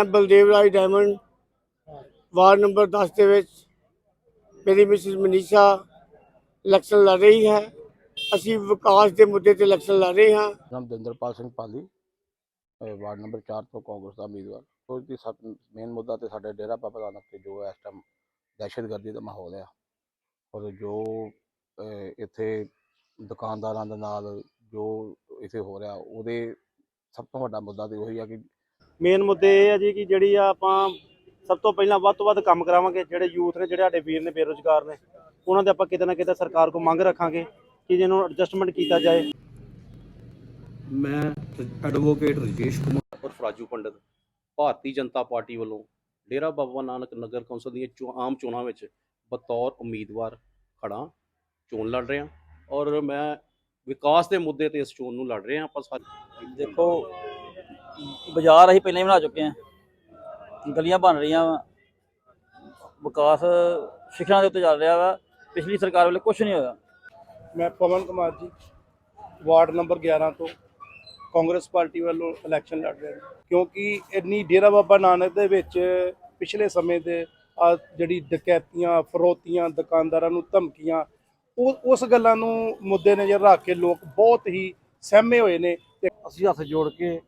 ਮੈਂ Baldev Raj diamond ward number 10 ਦੇ ਵਿੱਚ ਮੇਰੀ ਮਿਸਿਸ ਮਨੀਸ਼ਾ ਇਲੈਕਸ਼ਨ ਲੜ ਰਹੀ ਹੈ। ਅਸੀਂ ਵਿਕਾਸ ਦੇ ਮੁੱਦੇ ਤੇ ਇਲੈਕਸ਼ਨ ਲੜ ਰਹੇ ਹਾਂ। ਨਾਮ ਦਵਿੰਦਰਪਾਲ ਸਿੰਘ ਪਾਲੀ, ਅਹ ਵਾਰਡ ਨੰਬਰ 4 ਤੋਂ ਕਾਂਗਰਸ ਦਾ ਉਮੀਦਵਾਰ। ਕੋਈ ਦੀ ਸਭ ਮੇਨ ਮੁੱਦਾ ਤੇ ਸਾਡੇ ਡੇਰਾ ਬਾਬਾ ਨਾਨਕ ਤੇ ਜੋ ਇਸ ਟਾਈਮ ਦਹਿਸ਼ਤਗਰਦੀ ਦਾ ਮਾਹੌਲ ਆ, ਔਰ ਜੋ ਇੱਥੇ ਦੁਕਾਨਦਾਰਾਂ ਦੇ ਨਾਲ ਜੋ ਇੱਥੇ ਹੋ ਰਿਹਾ, ਉਹਦੇ ਸਭ ਤੋਂ ਵੱਡਾ ਮੁੱਦਾ ਤੇ ਉਹੀ ਆ ਕਿ ਮੇਨ ਮੁੱਦੇ ਇਹ ਆ ਜੀ ਕਿ ਜਿਹੜੀ ਆ ਆਪਾਂ ਸਭ ਤੋਂ ਪਹਿਲਾਂ ਵੱਧ ਤੋਂ ਵੱਧ ਕੰਮ ਕਰਾਵਾਂਗੇ ਜਿਹੜੇ ਯੂਥ ਨੇ ਜਿਹੜੇ ਸਾਡੇ ਵੀਰ ਨੇ ਬੇਰੁਜ਼ਗਾਰ ਨੇ ਉਹਨਾਂ ਦੇ ਆਪਾਂ ਕਿਤੇ ਨਾ ਕਿਤੇ ਸਰਕਾਰ ਕੋਲ ਮੰਗ ਰੱਖਾਂਗੇ ਕਿ ਜਿਹਨੂੰ ਐਡਜਸਟਮੈਂਟ ਕੀਤਾ ਜਾਏ। ਮੈਂ ਐਡਵੋਕੇਟ ਰਜੇਸ਼ ਕੁਮਾਰ। ਉਰਫ ਰਾਜੂ ਪੰਡਤ ਭਾਰਤੀ ਜਨਤਾ ਪਾਰਟੀ ਵੱਲੋਂ ਡੇਰਾ ਬਾਬਾ ਨਾਨਕ ਨਗਰ ਕੌਂਸਲ ਦੀਆਂ ਚੋ- ਆਮ ਚੋਣਾਂ ਵਿੱਚ ਬਤੌਰ ਉਮੀਦਵਾਰ ਖੜਾ ਚੋਣ ਲੜ ਰਿਹਾ ਔਰ ਮੈਂ ਵਿਕਾਸ ਦੇ ਮੁੱਦੇ ਤੇ ਇਸ ਚੋਣ ਨੂੰ ਲੜ ਰਿਹਾ ਆਪਾਂ ਸਾਰੇ ਦੇਖੋ ਬਾਜ਼ਾਰ ਅਸੀਂ ਪਹਿਲਾਂ ਹੀ ਬਣਾ ਚੁੱਕੇ ਹਾਂ। ਗਲੀਆਂ ਬਣ ਰਹੀਆਂ ਵਾ। ਵਿਕਾਸ ਸਿੱਖਿਆ ਦੇ ਉੱਤੇ ਚੱਲ ਰਿਹਾ ਵਾ। ਪਿਛਲੀ ਸਰਕਾਰ ਵੇਲੇ ਕੁਝ ਨਹੀਂ ਹੋਇਆ। ਮੈਂ ਪਵਨ ਕੁਮਾਰ ਜੀ ਵਾਰਡ ਨੰਬਰ 11 ਤੋਂ ਕਾਂਗਰਸ ਪਾਰਟੀ ਵੱਲੋਂ ਇਲੈਕਸ਼ਨ ਲੜ ਰਿਹਾ ਹਾਂ ਕਿਉਂਕਿ ਇੰਨੀ ਡੇਰਾ ਬਾਬਾ ਨਾਨਕ ਦੇ ਵਿੱਚ ਪਿਛਲੇ ਸਮੇਂ ਦੇ ਆ ਜਿਹੜੀ ਡਕੈਤੀਆਂ ਫਰੋਤੀਆਂ ਦੁਕਾਨਦਾਰਾਂ ਨੂੰ ਧਮਕੀਆਂ ਉਹ ਉਸ ਗੱਲਾਂ ਨੂੰ ਮੁੱਦੇ ਨਜ਼ਰ ਰੱਖ ਕੇ ਲੋਕ ਬਹੁਤ ਹੀ ਸਹਿਮੇ ਹੋਏ ਨੇ ਤੇ ਅਸੀਂ ਹੱਥ ਜੋੜ ਕੇ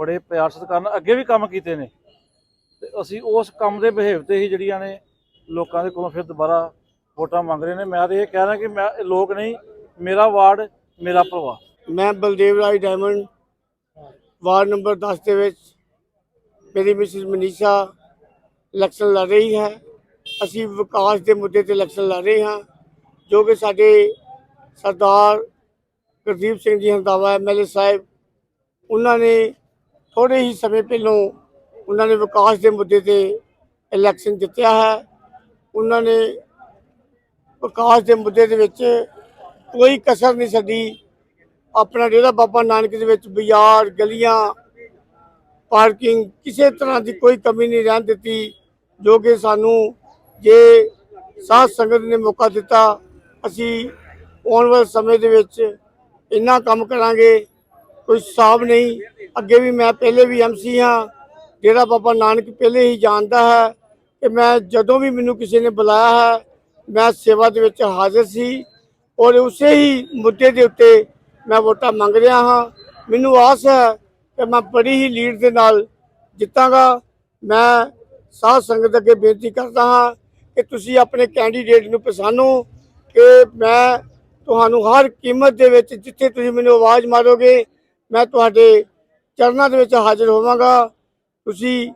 ਬੜੇ ਪਿਆਰ ਸਤਿਕਾਰ ਨਾਲ ਅੱਗੇ ਵੀ ਕੰਮ ਕੀਤੇ ਨੇ। ਤੇ ਅਸੀਂ ਉਸ ਕੰਮ ਦੇ ਬਿਹੇਵ ਤੇ ਹੀ ਜਿਹੜੀਆਂ ਨੇ ਲੋਕਾਂ ਦੇ ਕੋਲੋਂ ਫਿਰ ਦੁਬਾਰਾ ਵੋਟਾਂ ਮੰਗ ਰਹੇ ਨੇ। ਮੈਂ ਤਾਂ ਇਹ ਕਹਿ ਰਿਹਾ ਕਿ ਮੈਂ ਲੋਕ ਨਹੀਂ, ਮੇਰਾ ਵਾਰਡ, ਮੇਰਾ ਪਰਿਵਾਰ। ਮੈਂ Baldev Raj diamond ward number 10 ਦੇ ਵਿੱਚ ਮੇਰੀ ਮਿਸਿਸ ਮਨੀਸ਼ਾ ਇਲੈਕਸ਼ਨ ਲੜ ਰਹੀ ਹੈ। ਅਸੀਂ ਵਿਕਾਸ ਦੇ ਮੁੱਦੇ ਤੇ ਇਲੈਕਸ਼ਨ ਲੜ ਰਹੇ ਹਾਂ, ਜੋ ਕਿ ਸਾਡੇ ਸਰਦਾਰ ਗੁਰਦੀਪ ਸਿੰਘ ਜੀ ਹੰਦਾਵਾ ਐਮਐਲਏ ਸਾਹਿਬ, ਉਹਨਾਂ ਨੇ ਥੋੜੇ ਹੀ ਸਮੇਂ ਪਹਿਲੋਂ ਉਹਨਾਂ ਨੇ ਵਿਕਾਸ ਦੇ ਮੁੱਦੇ ਤੇ ਇਲੈਕਸ਼ਨ ਜਿੱਤਿਆ ਹੈ। ਉਹਨਾਂ ਨੇ ਵਿਕਾਸ ਦੇ ਮੁੱਦੇ ਦੇ ਵਿੱਚ ਕੋਈ ਕਸਰ ਨਹੀਂ ਛੱਡੀ। ਆਪਣਾ ਡੇਰਾ ਬਾਬਾ ਨਾਨਕ ਦੇ ਵਿੱਚ ਬਾਜ਼ਾਰ ਗਲੀਆਂ, ਪਾਰਕਿੰਗ, ਕਿਸੇ ਤਰ੍ਹਾਂ ਦੀ ਕੋਈ ਕਮੀ ਨਹੀਂ ਰਹਿਣ ਦਿੱਤੀ, ਜੋ ਕਿ ਸਾਨੂੰ ਜੇ ਸਾਧ ਸੰਗਤ ਨੇ ਮੌਕਾ ਦਿੱਤਾ, ਅਸੀਂ ਆਉਣ ਵਾਲੇ ਸਮੇਂ ਦੇ ਵਿੱਚ ਇੰਨਾ ਕੰਮ ਕਰਾਂਗੇ। ਕੋਈ ਹਿਸਾਬ ਨਹੀਂ। ਅੱਗੇ ਵੀ ਮੈਂ ਪਹਿਲੇ ਵੀ ਐਮਸੀ ਹਾਂ ਡੇਰਾ ਬਾਬਾ ਨਾਨਕ ਪਹਿਲੇ ਹੀ ਜਾਣਦਾ ਹੈ ਕਿ ਮੈਂ ਜਦੋਂ ਵੀ ਮੈਨੂੰ ਕਿਸੇ ਨੇ ਬੁਲਾਇਆ ਹੈ, ਮੈਂ ਸੇਵਾ ਦੇ ਵਿੱਚ ਹਾਜ਼ਰ ਸੀ ਔਰ ਉਸੇ ਹੀ ਮੁੱਦੇ ਦੇ ਉੱਤੇ ਮੈਂ ਵੋਟਾਂ ਮੰਗ ਰਿਹਾ ਹਾਂ। ਮੈਨੂੰ ਆਸ ਹੈ ਕਿ ਮੈਂ ਬੜੀ ਹੀ ਲੀਡ ਦੇ ਨਾਲ ਜਿੱਤਾਂਗਾ। ਮੈਂ ਸਾਧ ਸੰਗਤ ਅੱਗੇ ਬੇਨਤੀ ਕਰਦਾ ਹਾਂ ਕਿ ਤੁਸੀਂ ਆਪਣੇ ਕੈਂਡੀਡੇਟ ਨੂੰ ਪਛਾਣੋ ਕਿ ਮੈਂ ਤੁਹਾਨੂੰ ਹਰ ਕੀਮਤ ਦੇ ਵਿੱਚ ਜਿੱਥੇ ਤੁਸੀਂ ਮੈਨੂੰ ਆਵਾਜ਼ ਮਾਰੋਗੇ ਮੈਂ ਤੁਹਾਡੇ ਚਰਨਾਂ ਦੇ ਵਿੱਚ ਹਾਜ਼ਰ ਹੋਵਾਂਗਾ। ਤੁਸੀਂ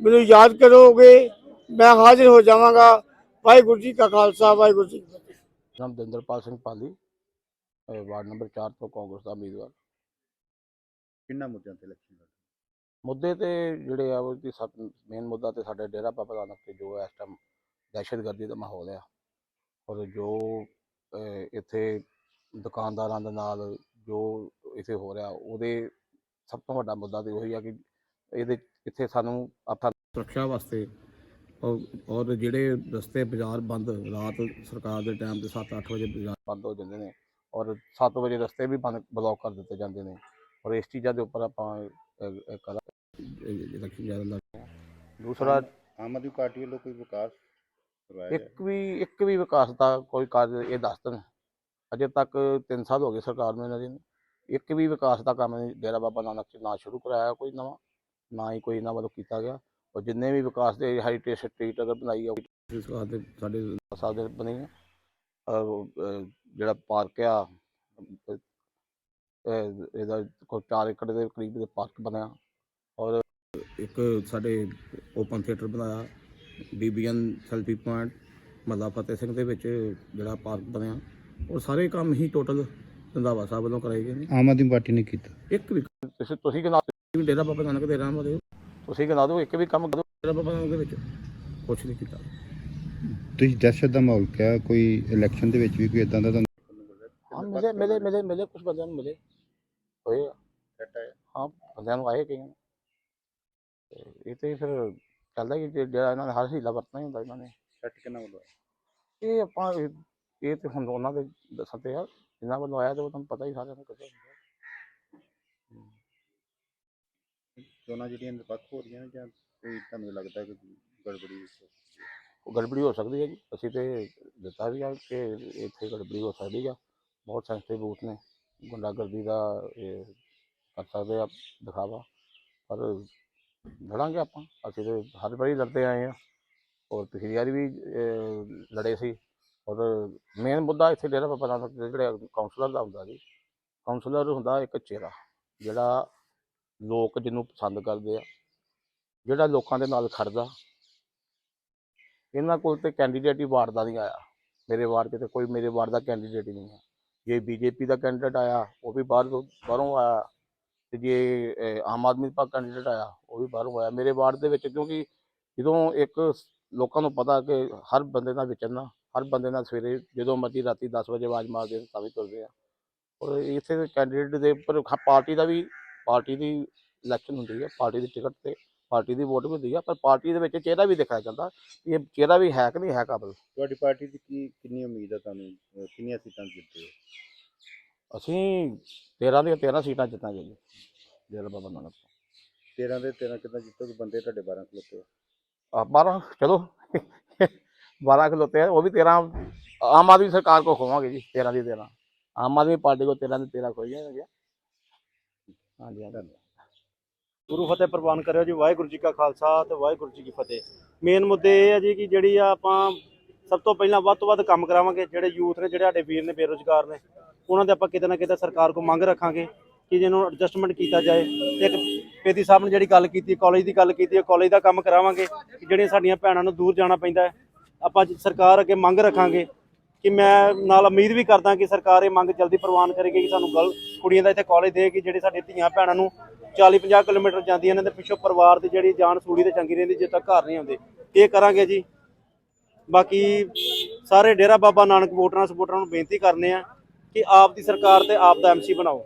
ਮੈਨੂੰ ਯਾਦ ਕਰੋਗੇ ਮੈਂ ਹਾਜ਼ਰ ਹੋ ਜਾਵਾਂਗਾ। ਵਾਹਿਗੁਰੂ ਜੀ ਕਾ ਖਾਲਸਾ ਵਾਹਿਗੁਰੂ ਜੀ ਕੀ ਫਤਿਹ। ਨਾਮ ਦਵਿੰਦਰਪਾਲ ਸਿੰਘ ਪਾਲੀ ਵਾਰਡ ਨੰਬਰ 4 ਤੋਂ ਕਾਂਗਰਸ ਦਾ ਉਮੀਦਵਾਰ। ਕਿੰਨਾ ਮੁੱਦਿਆਂ ਤੇ ਲੜ ਮੁੱਦੇ ਤੇ ਜਿਹੜੇ ਆ ਉਹ ਦੀ ਸਭ ਮੇਨ ਮੁੱਦਾ ਤੇ ਸਾਡੇ ਡੇਰਾ ਬਾਬਾ ਨਾਨਕ ਤੇ ਜੋ ਇਸ ਟਾਈਮ ਦਹਿਸ਼ਤਗਰਦੀ ਦਾ ਮਾਹੌਲ ਆ। ਔਰ ਜੋ ਇੱਥੇ ਦੁਕਾਨਦਾਰਾਂ ਦੇ ਨਾਲ ਜੋ ਇੱਥੇ ਹੋ ਰਿਹਾ ਉਹਦੇ ਸਭ ਤੋਂ ਵੱਡਾ ਮੁੱਦਾ ਤੇ ਉਹੀ ਆ ਕਿ ਇਹਦੇ ਇੱਥੇ ਸਾਨੂੰ ਆਪਾਂ ਸੁਰੱਖਿਆ ਵਾਸਤੇ ਔਰ ਜਿਹੜੇ ਰਸਤੇ ਬਾਜ਼ਾਰ ਬੰਦ ਰਾਤ ਸਰਕਾਰ ਦੇ ਟਾਈਮ ਤੇ 7-8 ਵਜੇ ਬਾਜ਼ਾਰ ਬੰਦ ਹੋ ਜਾਂਦੇ ਨੇ ਔਰ 7 ਵਜੇ ਰਸਤੇ ਵੀ ਬੰਦ ਬਲੌਕ ਕਰ ਦਿੱਤੇ ਜਾਂਦੇ ਨੇ ਔਰ ਇਸ ਚੀਜ਼ਾਂ ਦੇ ਉੱਪਰ ਆਪਾਂ ਰਹੇ। ਦੂਸਰਾ ਆਮ ਆਦਮੀ ਪਾਰਟੀ ਵੱਲੋਂ ਕੋਈ ਵਿਕਾਸ ਕਰਵਾਇਆ ਇੱਕ ਵੀ ਇੱਕ ਵੀ ਵਿਕਾਸ ਦਾ ਕੋਈ ਕਾਰਜ ਇਹ ਦੱਸ ਦੇਣ ਅਜੇ ਤੱਕ 3 ਸਾਲ ਹੋ ਗਏ ਸਰਕਾਰ ਨੂੰ ਇਹਨਾਂ ਦੀ। ਇੱਕ ਵੀ ਵਿਕਾਸ ਦਾ ਕੰਮ ਡੇਰਾ ਬਾਬਾ ਨਾਨਕ ਚ ਨਾ ਸ਼ੁਰੂ ਕਰਾਇਆ ਕੋਈ ਨਵਾਂ, ਨਾ ਹੀ ਕੋਈ ਇਹਨਾਂ ਵੱਲੋਂ ਕੀਤਾ ਗਿਆ। ਔਰ ਜਿੰਨੇ ਵੀ ਵਿਕਾਸ ਦੇ ਹੈਰੀਟੇਜ ਸਟਰੀਟ ਅਗਰ ਬਣਾਈ ਆ ਉਹ ਦੇ ਸਾਡੇ ਸਾਹਿਬ ਦੇ ਬਣੇ ਆ। ਜਿਹੜਾ ਪਾਰਕ ਆ ਇਹਦਾ ਕੋਈ 4 ਏਕੜ ਦੇ ਕਰੀਬ ਦੇ ਪਾਰਕ ਬਣਿਆ। ਔਰ ਇੱਕ ਸਾਡੇ ਓਪਨ ਥੀਏਟਰ ਬਣਾਇਆ ਬੀਬੀਐਨ ਸੈਲਫੀ ਪੁਆਇੰਟ ਮੱਲਾ ਫਤਿਹ ਸਿੰਘ ਦੇ ਵਿੱਚ ਜਿਹੜਾ ਪਾਰਕ ਬਣਿਆ। ਉਹ ਸਾਰੇ ਕੰਮ ਹੀ ਟੋਟਲ ਰੰਧਾਵਾ ਸਾਹਿਬ ਵੱਲੋਂ ਕਰਾਏ ਗਏ ਨੇ। ਆਮ ਆਦਮੀ ਪਾਰਟੀ ਨੇ ਕੀਤਾ। ਇੱਕ ਵੀ ਤੁਸੀਂ ਤੁਸੀਂ ਗਿਣਾ ਦਿਓ, ਡੇਰਾ ਬਾਬਾ ਨਾਨਕ ਦੇ ਵਾਲੇ ਹੋ। ਤੁਸੀਂ ਗਿਣਾ ਦਿਓ ਇੱਕ ਵੀ ਕੰਮ ਕਰੋ। ਡੇਰਾ ਬਾਬਾ ਨਾਨਕ ਦੇ ਵਿੱਚ ਕੁਛ ਨਹੀਂ ਕੀਤਾ। ਤੁਸੀਂ ਦਹਿਸ਼ਤ ਦਾ ਮਾਹੌਲ ਕਿਹਾ ਕੋਈ ਇਲੈਕਸ਼ਨ ਦੇ ਵਿੱਚ ਵੀ ਕੋਈ ਇਦਾਂ ਦਾ ਹਾਂ ਮਿਲੇ ਮਿਲੇ ਮਿਲੇ ਮਿਲੇ ਕੁਝ ਬੰਦਿਆਂ ਨੂੰ ਮਿਲੇ। ਹੋਏ। ਹਾਂ ਬੰਦਿਆਂ ਨੂੰ ਆਏ ਕਈਆਂ ਇਹ ਤੇ ਫਿਰ ਚੱਲਦਾ ਜੇ- ਜਿਹੜਾ ਇਹਨਾਂ ਨੇ ਹਰ ਹੀਲਾ ਵਰਤਣਾ ਹੀ ਹੁੰਦਾ ਇਹਨਾਂ ਨੇ। ਸੈੱਟ ਕਿੰਨਾ ਵੱਲੋਂ ਇਹ ਆਪਾਂ ਇਹ ਤੇ ਹੁਣ ਉਹਨਾਂ ਦੇ ਦੱਸਣ ਤੇ ਆ ਜਿਨ੍ਹਾਂ ਵੱਲੋਂ ਆਇਆ ਤੇ ਉਹ ਤੁਹਾਨੂੰ ਪਤਾ ਹੀ ਸਾਰਿਆਂ ਨੂੰ ਕਿੱਥੇ ਹੁੰਦਾ। ਚੋਣਾਂ ਜਿਹੜੀਆਂ ਨਿਰਪੱਖ ਹੋ ਰਹੀਆਂ ਨੇ ਜਾਂ ਕੋਈ ਤੁਹਾਨੂੰ ਲੱਗਦਾ ਕਿ ਗੜਬੜੀ ਉਹ ਗੜਬੜੀ ਹੋ ਸਕਦੀ ਹੈ ਜੀ। ਅਸੀਂ ਤੇ ਦਿੱਤਾ ਵੀ ਆ ਕਿ ਇੱਥੇ ਗੜਬੜੀ ਹੋ ਸਕਦੀ ਆ। ਬਹੁਤ ਸੈਂਸਿਟਿਵ ਬੂਥ ਨੇ। ਗੁੰਡਾਗਰਦੀ ਦਾ ਇਹ ਕਰ ਸਕਦੇ ਆ ਦਿਖਾਵਾ। ਪਰ ਲੜਾਂਗੇ ਆਪਾਂ। ਅਸੀਂ ਤੇ ਹਰ ਵਾਰੀ ਲੜਦੇ ਆਏ ਆ। ਔਰ ਪਿਛਲੀ ਵਾਰੀ ਵੀ ਲੜੇ ਸੀ। ਔਰ ਮੇਨ ਮੁੱਦਾ ਇੱਥੇ ਡੇਰਾ ਬਾਬਾ ਨਾਨਕ ਦੇ ਜਿਹੜੇ ਕਾਉਂਸਲਰ ਦਾ ਹੁੰਦਾ ਜੀ ਕਾਉਂਸਲਰ ਹੁੰਦਾ ਇੱਕ ਚਿਹਰਾ, ਜਿਹੜਾ ਲੋਕ ਜਿਹਨੂੰ ਪਸੰਦ ਕਰਦੇ ਆ, ਜਿਹੜਾ ਲੋਕਾਂ ਦੇ ਨਾਲ ਖੜਦਾ। ਇਹਨਾਂ ਕੋਲ ਤੇ ਕੈਂਡੀਡੇਟ ਹੀ ਵਾਰਡ ਦਾ ਨਹੀਂ ਆਇਆ ਮੇਰੇ ਵਾਰਡ 'ਚ ਤੇ ਕੋਈ ਮੇਰੇ ਵਾਰਡ ਦਾ ਕੈਂਡੀਡੇਟ ਹੀ ਨਹੀਂ ਹੈ। ਜੇ ਬੀਜੇਪੀ ਦਾ ਕੈਂਡੀਡੇਟ ਆਇਆ, ਉਹ ਵੀ ਬਾਹਰ ਤੋਂ ਬਾਹਰੋਂ ਆਇਆ। ਤੇ ਜੇ ਆਮ ਆਦਮੀ ਪਾਰਟੀ ਕੈਂਡੀਡੇਟ ਆਇਆ, ਉਹ ਵੀ ਬਾਹਰੋਂ ਆਇਆ। ਮੇਰੇ ਵਾਰਡ ਦੇ ਵਿੱਚ ਕਿਉਂਕਿ ਜਦੋਂ ਇੱਕ ਲੋਕਾਂ ਨੂੰ ਪਤਾ ਕਿ ਹਰ ਬੰਦੇ ਦਾ ਵਿਚਰਨਾ ਹਰ ਬੰਦੇ ਨਾਲ ਸਵੇਰੇ ਜਦੋਂ ਮਰਜ਼ੀ ਰਾਤੀ 10 ਵਜੇ ਆਵਾਜ਼ ਮਾਰਦੇ ਤਾਂ ਵੀ ਤੁਰਦੇ ਆ। ਔਰ ਇੱਥੇ ਕੈਂਡੀਡੇਟ ਦੇ ਉੱਪਰ ਪਾਰਟੀ ਦਾ ਵੀ ਪਾਰਟੀ ਦੀ ਇਲੈਕਸ਼ਨ ਹੁੰਦੀ ਹੈ ਪਾਰਟੀ ਦੀ ਟਿਕਟ ਤੇ ਪਾਰਟੀ ਦੀ ਵੋਟ ਵੀ ਹੁੰਦੀ ਆ ਪਰ ਪਾਰਟੀ ਦੇ ਵਿੱਚ ਚਿਹਰਾ ਵੀ ਦਿਖਾਇਆ ਜਾਂਦਾ ਇਹ ਚਿਹਰਾ ਵੀ ਹੈ ਕਿ ਨਹੀਂ ਹੈ ਕਾਬਲ? ਤੁਹਾਡੀ ਪਾਰਟੀ ਦੀ ਕੀ ਕਿੰਨੀ ਉਮੀਦ ਹੈ ਤੁਹਾਨੂੰ ਅਹ ਕਿੰਨੀਆਂ ਸੀਟਾਂ ਜਿੱਤੇ ਹੋ? ਅਸੀਂ 13 ਦੀਆਂ 13 ਸੀਟਾਂ ਜਿੱਤਾਂਗੇ ਜੀ ਡੇਰਾ ਬਾਬਾ ਨਾਨਕ 13 ਦੇ 13 ਕਿੱਦਾਂ ਜਿੱਤੋਗੇ? ਬੰਦੇ ਤੁਹਾਡੇ 12 ਖਲੋਤੇ ਆ। ਆ 12 ਚਲੋ। 12 ਖਲੋਤੇ ਆ ਉਹ ਵੀ 13 ਆਮ ਆਦਮੀ ਸਰਕਾਰ ਕੋ ਖੋਵਾਂਗੇ ਜੀ 13 ਦੀ 13 ਆਮ ਆਦਮੀ ਪਾਰਟੀ ਕੋ 13 ਦੀ 13 ਖੋਈ ਜਾਣਗੇ ਹਾਂਜੀ ਹਾਂਜੀ ਗੁਰੂ ਫਤਿਹ ਪ੍ਰਵਾਨ ਕਰਿਓ ਜੀ, ਵਾਹਿਗੁਰੂ ਜੀ ਕਾ ਖਾਲਸਾ ਤੇ ਵਾਹਿਗੁਰੂ ਜੀ ਕੀ ਫਤਿਹ। ਮੇਨ ਮੁੱਦੇ ਇਹ ਆ ਜੀ ਕਿ ਜਿਹੜੀ ਆ ਆਪਾਂ ਸਭ ਤੋਂ ਪਹਿਲਾਂ ਵੱਧ ਤੋਂ ਵੱਧ ਕੰਮ ਕਰਾਵਾਂਗੇ, ਜਿਹੜੇ ਯੂਥ ਨੇ, ਜਿਹੜੇ ਸਾਡੇ ਵੀਰ ਨੇ, ਬੇਰੁਜ਼ਗਾਰ ਨੇ, ਉਹਨਾਂ ਦੇ ਆਪਾਂ ਕਿਤੇ ਨਾ ਕਿਤੇ ਸਰਕਾਰ ਕੋ ਮੰਗ ਰੱਖਾਂਗੇ ਕਿ ਜਿਹਨੂੰ ਐਡਜਸਟਮੈਂਟ ਕੀਤਾ ਜਾਏ। ਤੇ ਇੱਕ ਪੇਦੀ ਸਾਹਿਬ ਨੇ ਜਿਹੜੀ ਗੱਲ ਕੀਤੀ ਕਾਲਜ ਦੀ ਗੱਲ ਕੀਤੀ ਹੈ ਕਾਲਜ ਦਾ ਕੰਮ ਕਰਾਵਾਂਗੇ ਜਿਹੜੀਆਂ ਸਾਡੀਆਂ ਭੈਣਾਂ ਨੂੰ ਦੂਰ ਜਾਣਾ ਪੈਂਦਾ ਹੈ। ਆਪਾਂ ਜ- ਸਰਕਾਰ ਅੱਗੇ ਮੰਗ ਰੱਖਾਂਗੇ ਕਿ ਮੈਂ ਨਾਲ ਉਮੀਦ ਵੀ ਕਰਦਾ ਕਿ ਸਰਕਾਰ ਇਹ ਮੰਗ ਜਲਦੀ ਪ੍ਰਵਾਨ ਕਰੇਗੀ ਕਿ ਸਾਨੂੰ ਗਲ ਕੁੜੀਆਂ ਦਾ ਇੱਥੇ ਕਾਲਜ ਦੇਗੀ ਜਿਹੜੇ ਸਾਡੀਆਂ ਧੀਆਂ ਭੈਣਾਂ ਨੂੰ 40 50 ਕਿਲੋਮੀਟਰ ਜਾਂਦੀਆਂ ਨੇ ਤੇ ਪਿੱਛੋਂ ਪਰਿਵਾਰ ਦੀ ਜਿਹੜੀ ਜਾਨ ਸੂਲੀ ਤੇ ਚੰਗੀ ਰਹਿੰਦੀ ਜਿੱਦ ਤੱਕ ਘਰ ਨਹੀਂ ਆਉਂਦੇ। ਇਹ ਕਰਾਂਗੇ ਜੀ। ਬਾਕੀ ਸਾਰੇ ਡੇਰਾ ਬਾਬਾ ਨਾਨਕ ਵੋਟਰਾਂ ਸਪੋਰਟਰਾਂ ਨੂੰ ਬੇਨਤੀ ਕਰਨੇ ਆ ਕਿ ਆਪ ਦੀ ਸਰਕਾਰ ਤੇ ਆਪ ਦਾ ਐਮਸੀ ਬਣਾਓ।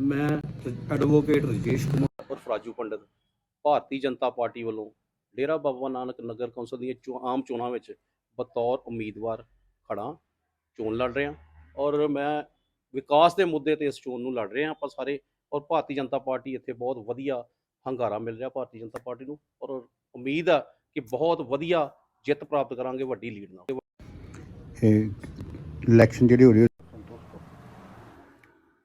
ਮੈਂ ਐਡਵੋਕੇਟ ਰਜੇਸ਼ ਕੁਮਾਰ। ਉਰਫ ਰਾਜੂ ਪੰਡਤ ਭਾਰਤੀ ਜਨਤਾ ਪਾਰਟੀ ਵੱਲੋਂ ਡੇਰਾ ਬਾਬਾ ਨਾਨਕ ਨਗਰ ਕੌਂਸਲ ਦੀਆਂ ਚੋ- ਆਮ ਚੋਣਾਂ ਵਿੱਚ ਬਤੌਰ ਉਮੀਦਵਾਰ ਖੜਾ ਚੋਣ ਲੜ ਰਿਹਾ ਔਰ ਮੈਂ ਵਿਕਾਸ ਦੇ ਮੁੱਦੇ ਤੇ ਇਸ ਚੋਣ ਨੂੰ ਲੜ ਰਿਹਾ ਆਪਾਂ ਸਾਰੇ ਔਰ ਭਾਰਤੀ ਜਨਤਾ ਪਾਰਟੀ ਇੱਥੇ ਬਹੁਤ ਵਧੀਆ ਹੰਗਾਰਾ ਮਿਲ ਰਿਹਾ ਭਾਰਤੀ ਜਨਤਾ ਪਾਰਟੀ ਨੂੰ ਔਰ ਉਮੀਦ ਆ ਕਿ ਬਹੁਤ ਵਧੀਆ ਜਿੱਤ ਪ੍ਰਾਪਤ ਕਰਾਂਗੇ ਵੱਡੀ ਲੀਡ ਨਾਲ। ਇਹ ਇਲੈਕਸ਼ਨ ਜਿਹੜੀ ਹੋ ਰਹੀ ਹੈ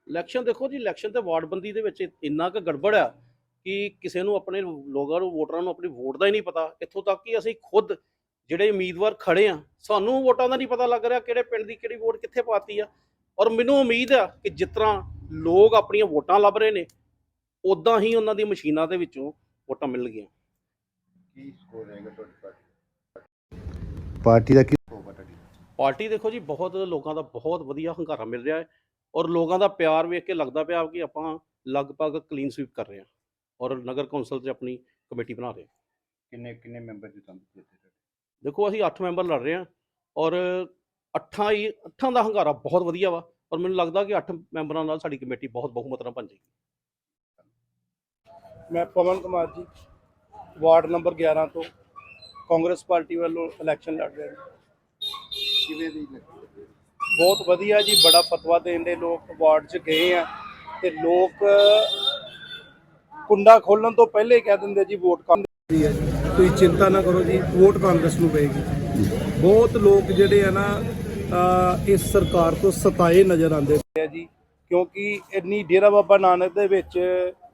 ਇਲੈਕਸ਼ਨ ਦੇਖੋ ਜੀ ਇਲੈਕਸ਼ਨ ਤੇ ਵਾਰਡਬੰਦੀ ਦੇ ਵਿੱਚ ਇੰਨਾ ਕੁ ਗੜਬੜ ਆ ਕਿ ਕਿਸੇ ਨੂੰ ਆਪਣੇ ਲੋਕਾਂ ਨੂੰ ਵੋਟਰਾਂ ਨੂੰ ਆਪਣੀ ਵੋਟ ਦਾ ਹੀ ਨਹੀਂ ਪਤਾ। ਇੱਥੋਂ ਤੱਕ ਕਿ ਅਸੀਂ ਖੁਦ ਜਿਹੜੇ ਉਮੀਦਵਾਰ ਖੜੇ ਆ ਸਾਨੂੰ ਵੋਟਾਂ ਦਾ ਨਹੀਂ ਪਤਾ ਲੱਗ ਰਿਹਾ ਕਿਹੜੇ ਪਿੰਡ ਦੀ ਕਿਹੜੀ ਵੋਟ ਕਿੱਥੇ ਪਾਤੀ ਆ। ਔਰ ਮੈਨੂੰ ਉਮੀਦ ਆ ਕਿ ਜਿਸ ਤਰ੍ਹਾਂ ਲੋਕ ਆਪਣੀਆਂ ਵੋਟਾਂ ਲੱਭ ਰਹੇ ਨੇ ਉਦਾਂ ਹੀ ਉਹਨਾਂ ਦੀ ਮਸ਼ੀਨਾਂ ਦੇ ਵਿੱਚੋਂ ਵੋਟਾਂ ਮਿਲਣਗੀਆਂ ਕੀ ਸਕੋਰ ਰਹੇਗਾ ਤੁਹਾਡੀ ਪਾਰਟੀ ਪਾਰਟੀ ਦਾ ਕੀ ਪਾਰਟੀ ਦੇਖੋ ਜੀ ਬਹੁਤ ਲੋਕਾਂ ਦਾ ਬਹੁਤ ਵਧੀਆ ਹੰਗਾਰਾ ਮਿਲ ਰਿਹਾ ਹੈ। ਔਰ ਲੋਕਾਂ ਦਾ ਪਿਆਰ ਵੇਖ ਕੇ ਲੱਗਦਾ ਪਿਆ ਕਿ ਆਪਾਂ ਲਗਭਗ ਕਲੀਨ ਸਵੀਪ ਕਰ ਰਹੇ ਹਾਂ। ਔਰ ਨਗਰ ਕੌਂਸਲ 'ਚ ਆਪਣੀ ਕਮੇਟੀ ਬਣਾ ਰਹੇ ਹਾਂ। ਕਿੰਨੇ ਕਿੰਨੇ ਮੈਂਬਰ ਜਿੱਤਾਂ ਜਿੱਤੇ ਤੁਹਾਡੇ ਦੇਖੋ ਅਸੀਂ 8 ਮੈਂਬਰ ਲੜ ਰਹੇ ਹਾਂ ਔਰ ਅੱਠਾਂ ਹੀ ਅੱਠਾਂ ਦਾ ਹੰਗਾਰਾ ਬਹੁਤ ਵਧੀਆ ਵਾ ਔਰ ਮੈਨੂੰ ਲੱਗਦਾ ਕਿ 8 ਮੈਂਬਰਾਂ ਨਾਲ ਸਾਡੀ ਕਮੇਟੀ ਬਹੁਤ ਬਹੁਮਤ ਨਾਲ ਬਣ ਜਾਏਗੀ। ਮੈਂ ਪਵਨ ਕੁਮਾਰ ਜੀ ਵਾਰਡ ਨੰਬਰ 11 ਤੋਂ ਕਾਂਗਰਸ ਪਾਰਟੀ ਵੱਲੋਂ ਇਲੈਕਸ਼ਨ ਲੜ ਰਿਹਾ ਜੀ ਕਿਵੇਂ ਦੀ ਲੱਗੀ? ਬਹੁਤ ਵਧੀਆ ਜੀ ਬੜਾ ਫਤਵਾ ਦੇਣ ਦੇ ਲੋਕ ਵਾਰਡ 'ਚ ਗਏ ਆ ਤੇ ਲੋਕ ਕੁੰਡਾ ਖੋਲਣ ਤੋਂ ਪਹਿਲੇ ਹੀ ਕਹਿ ਦਿੰਦੇ ਜੀ ਵੋਟ ਕਾਂਗਰਸ ਦੀ ਹੈ ਤੁਸੀਂ ਚਿੰਤਾ ਨਾ ਕਰੋ ਜੀ, ਵੋਟ ਕਾਂਗਰਸ ਨੂੰ ਪਏਗੀ। ਬਹੁਤ ਲੋਕ ਜਿਹੜੇ ਆ ਨਾ ਇਸ ਸਰਕਾਰ ਤੋਂ ਸਤਾਏ ਨਜ਼ਰ ਆਉਂਦੇ ਪਏ ਆ ਜੀ, ਕਿਉਂਕਿ ਇੰਨੀ ਡੇਰਾ ਬਾਬਾ ਨਾਨਕ ਦੇ ਵਿੱਚ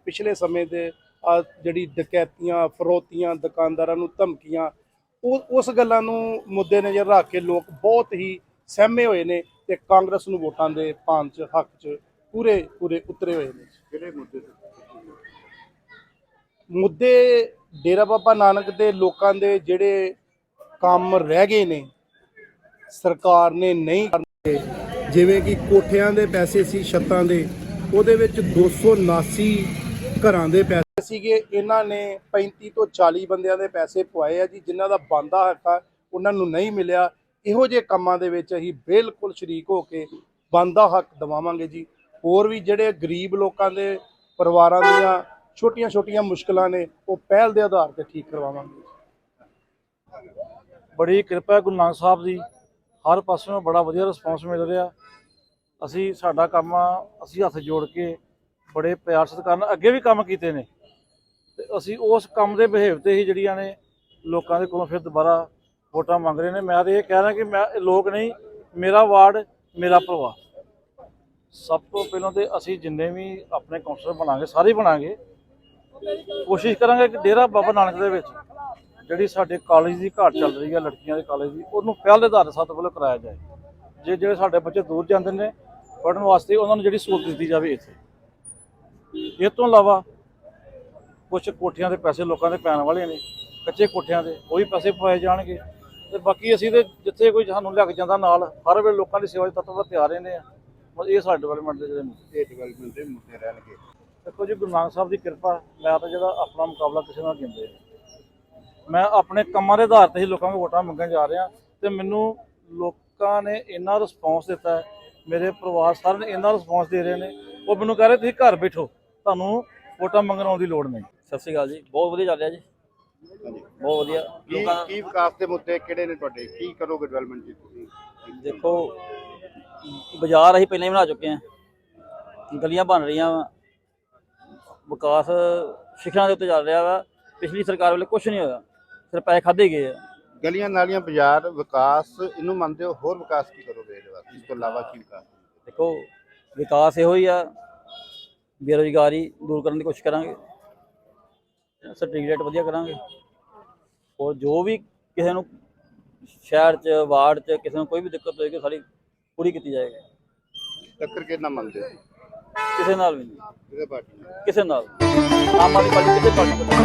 ਪਿਛਲੇ ਸਮੇਂ ਦੇ, ਆ ਜਿਹੜੀ ਡਕੈਤੀਆਂ, ਫਰੋਤੀਆਂ, ਦੁਕਾਨਦਾਰਾਂ ਨੂੰ ਧਮਕੀਆਂ, ਉਹ, ਉਸ ਗੱਲਾਂ ਨੂੰ ਮੁੱਦੇ ਨਜ਼ਰ ਰੱਖ ਕੇ ਲੋਕ ਬਹੁਤ ਹੀ ਸਹਿਮੇ ਹੋਏ ਨੇ ਤੇ ਕਾਂਗਰਸ ਨੂੰ ਵੋਟਾਂ ਦੇ ਪਾਣ ਚ, ਹੱਕ ਚ ਪੂਰੇ ਪੂਰੇ ਉਤਰੇ ਹੋਏ ਨੇ ਕਿਹੜੇ ਮੁੱਦੇ ਮੁੱਦੇ ਡੇਰਾ ਬਾਬਾ ਨਾਨਕ ਦੇ ਲੋਕਾਂ ਦੇ ਜਿਹੜੇ ਕੰਮ ਰਹਿ ਗਏ ਨੇ, ਸਰਕਾਰ ਨੇ ਨਹੀਂ ਕਰਨੇ। ਜਿਵੇਂ ਕਿ ਕੋਠਿਆਂ ਦੇ ਪੈਸੇ ਸੀ, ਛੱਤਾਂ ਦੇ, ਉਹਦੇ ਵਿੱਚ 279 ਘਰਾਂ ਦੇ ਪੈਸੇ ਸੀਗੇ। ਇਹਨਾਂ ਨੇ 35 ਤੋਂ 40 ਬੰਦਿਆਂ ਦੇ ਪੈਸੇ ਪਵਾਏ ਆ ਜੀ, ਜਿਨ੍ਹਾਂ ਦਾ ਬੰਦਾ ਹੱਕ ਆ, ਉਹਨਾਂ ਨੂੰ ਨਹੀਂ ਮਿਲਿਆ। ਇਹੋ ਜਿਹੇ ਕੰਮਾਂ ਦੇ ਵਿੱਚ ਅਸੀਂ ਬਿਲਕੁਲ ਸ਼ਰੀਕ ਹੋ ਕੇ ਬੰਦਾ ਹੱਕ ਦਿਵਾਵਾਂਗੇ ਜੀ। ਹੋਰ ਵੀ ਜਿਹੜੇ ਗਰੀਬ ਲੋਕਾਂ ਦੇ ਪਰਿਵਾਰਾਂ ਦੀਆਂ ਛੋਟੀਆਂ-ਛੋਟੀਆਂ ਮੁਸ਼ਕਲਾਂ ਨੇ, ਉਹ ਪਹਿਲ ਦੇ ਆਧਾਰ ਤੇ ਠੀਕ ਕਰਵਾਵਾਂਗੇ। ਬੜੀ ਕਿਰਪਾ ਗੁਰੂ ਨਾਨਕ ਸਾਹਿਬ ਦੀ। ਹਰ ਪਾਸਿਓਂ ਬੜਾ ਵਧੀਆ ਰਿਸਪੌਂਸ ਮਿਲ ਰਿਹਾ। ਅਸੀਂ, ਸਾਡਾ ਕੰਮ ਅਸੀਂ ਹੱਥ ਜੋੜ ਕੇ ਬੜੇ ਪਿਆਰ ਸਤਿਕਾਰ ਨਾਲ ਅੱਗੇ ਵੀ ਕੰਮ ਕੀਤੇ ਨੇ। ਤੇ ਅਸੀਂ ਉਸ ਕੰਮ ਦੇ ਬਿਹੇਵ ਤੇ ਹੀ ਜਿਹੜੀਆਂ ਨੇ ਲੋਕਾਂ ਦੇ ਕੋਲੋਂ ਫਿਰ ਦੁਬਾਰਾ ਵੋਟਾਂ ਮੰਗ ਰਹੇ ਨੇ। ਮੈਂ ਤਾਂ ਇਹ ਕਹਿ ਰਿਹਾ ਕਿ ਮੈਂ, ਇਹ ਲੋਕ ਨਹੀਂ, ਮੇਰਾ ਵਾਰਡ, ਮੇਰਾ ਪਰਿਵਾਰ। ਸਭ ਤੋਂ ਪਹਿਲਾਂ ਤੇ ਅਸੀਂ ਜਿੰਨੇ ਵੀ ਆਪਣੇ ਕਾਉਂਸਲਰ ਬਣਾਂਗੇ, ਸਾਰੇ ਹੀ ਬਣਾਂਗੇ। ਕੋਸ਼ਿਸ਼ ਕਰਾਂਗੇ ਕਿ ਡੇਰਾ ਬਾਬਾ ਨਾਨਕ ਦੇ ਵਿੱਚ ਜਿਹੜੀ ਸਾਡੇ ਕਾਲਜ ਦੀ ਘਾਟ ਚੱਲ ਰਹੀ ਹੈ, ਲੜਕੀਆਂ ਦੇ ਕਾਲਜ ਦੀ, ਉਹਨੂੰ ਪਹਿਲ ਦੇ ਆਧਾਰ ਸਭ ਤੋਂ ਪਹਿਲਾਂ ਕਰਾਇਆ ਜਾਏ। ਜੇ ਜਿਹੜੇ ਸਾਡੇ ਬੱਚੇ ਦੂਰ ਜਾਂਦੇ ਨੇ, ਪੜ੍ਹਨ ਵਾਸਤੇ ਉਹਨਾਂ ਨੂੰ ਜਿਹੜੀ ਸਹੂਲਤ ਦਿੱਤੀ ਜਾਵੇ ਇੱਥੇ। ਇਹ ਤੋਂ ਇਲਾਵਾ ਕੁਝ ਕੋਠੀਆਂ ਦੇ ਪੈਸੇ ਲੋਕਾਂ ਦੇ ਪੈਣ ਵਾਲੇ ਨੇ, ਕੱਚੇ ਕੋਠਿਆਂ ਦੇ, ਉਹ ਵੀ ਪੈਸੇ ਪਵਾਏ ਜਾਣਗੇ। ਤੇ ਬਾਕੀ ਅਸੀਂ ਤੇ ਜਿੱਥੇ ਕੋਈ ਸਾਨੂੰ ਲੱਗ ਜਾਂਦਾ ਨਾਲ, ਹਰ ਵੇਲੇ ਲੋਕਾਂ ਦੀ ਸੇਵਾ ਦੇ ਤੱਤ ਤਿਆਰ ਰਹਿੰਦੇ ਆ। ਇਹ ਸਾਡੇ ਡਿਵੈਲਪਮੈਂਟ ਦੇ ਜਿਹੜੇ ਮੁੱਦੇ ਡਿਵੈਲਪਮੈਂਟ ਦੇ ਮੁੱਦੇ ਰਹਿਣਗੇ। ਦੇਖੋ ਜੀ ਗੁਰੂ ਨਾਨਕ ਸਾਹਿਬ ਦੀ ਕਿਰਪਾ ਮੈਂ ਤਾਂ ਜਿਹੜਾ ਆਪਣਾ ਮੁਕਾਬਲਾ ਕਿਸੇ ਨਾਲ ਕਹਿੰਦੇ ਮੈਂ ਆਪਣੇ ਕੰਮਾਂ ਦੇ ਆਧਾਰ ਤੇ ਹੀ ਲੋਕਾਂ ਕੋਲ ਵੋਟਾਂ ਮੰਗਣ ਜਾ ਰਿਹਾ ਤੇ ਮੈਨੂੰ ਲੋਕਾਂ ਨੇ ਇੰਨਾ ਰਿਸਪੌਂਸ ਦਿੱਤਾ ਹੈ ਮੇਰੇ ਪਰਿਵਾਰ ਸਾਰੇ ਨੇ ਇੰਨਾ ਰਿਸਪੌਂਸ ਦੇ ਰਹੇ ਨੇ। ਉਹ ਮੈਨੂੰ ਕਹਿ ਰਹੇ ਤੁਸੀਂ ਘਰ ਬੈਠੋ ਤੁਹਾਨੂੰ ਵੋਟਾਂ ਮੰਗਣ ਆਉਣ ਦੀ ਲੋੜ ਨਹੀਂ। ਸਤਿ ਸ਼੍ਰੀ ਅਕਾਲ ਜੀ ਬਹੁਤ ਵਧੀਆ ਚੱਲ ਰਿਹਾ ਜੀ। ਬਹੁਤ ਵਧੀਆ। ਲੋਕਾਂ ਦਾ ਕੀ ਵਿਕਾਸ ਦੇ ਮੁੱਦੇ ਕਿਹੜੇ ਨੇ ਤੁਹਾਡੇ? ਕੀ ਕਰੋਗੇ ਡਿਵੈਲਪਮੈਂਟ ਦੀ ਤੁਸੀਂ? ਦੇਖੋ ਬਾਜ਼ਾਰ ਅਸੀਂ ਪਹਿਲਾਂ ਹੀ ਬਣਾ ਚੁੱਕੇ ਹਾਂ। ਗਲੀਆਂ ਬਣ ਰਹੀਆਂ ਵਾ। ਵਿਕਾਸ ਸਿੱਖਿਆ ਦੇ ਉੱਤੇ ਚੱਲ ਰਿਹਾ ਵਾ ਪਿਛਲੀ ਸਰਕਾਰ ਵੇਲੇ ਕੁਝ ਨਹੀਂ ਹੋਇਆ ਸਿਰਫ ਪੈਸੇ ਖਾਦੇ ਗਏ ਆ। ਗਲੀਆਂ ਨਾਲੀਆਂ ਬਾਜ਼ਾਰ ਵਿਕਾਸ ਇਹਨੂੰ ਮੰਨਦੇ ਹੋ ਹੋਰ ਵਿਕਾਸ ਕੀ ਕਰੋਗੇ ਇਹਦੇ ਵਾਸਤੇ? ਇਸ ਤੋਂ ਇਲਾਵਾ ਕੀ ਵਿਕਾਸ? ਦੇਖੋ ਵਿਕਾਸ ਇਹੋ ਹੀ ਆ ਬੇਰੁਜ਼ਗਾਰੀ ਦੂਰ ਕਰਨ ਦੀ ਕੋਸ਼ਿਸ਼ ਕਰਾਂਗੇ ਸਟਰੀਟ ਰੇਟ ਵਧੀਆ ਕਰਾਂਗੇ। ਔਰ ਜੋ ਵੀ ਕਿਸੇ ਨੂੰ ਸ਼ਹਿਰ 'ਚ ਵਾਰਡ 'ਚ ਕਿਸੇ ਨੂੰ ਕੋਈ ਵੀ ਦਿੱਕਤ ਹੋਏਗੀ ਸਾਰੀ ਪੂਰੀ ਕੀਤੀ ਜਾਏਗੀ। ਟੱਕਰ ਕਿਹਨਾਂ ਮੰਨਦੇ ਹੋ? ਕਿਸੇ ਨਾਲ ਵੀ ਨਹੀਂ। ਕਿਹਦੇ ਪਾਰਟੀ ਕਿਸੇ ਨਾਲ। ਆਮ ਆਦਮੀ ਪਾਰਟੀ ਕਿਸੇ ਪਾਰਟੀ ਕੋਲ ਨਹੀਂ।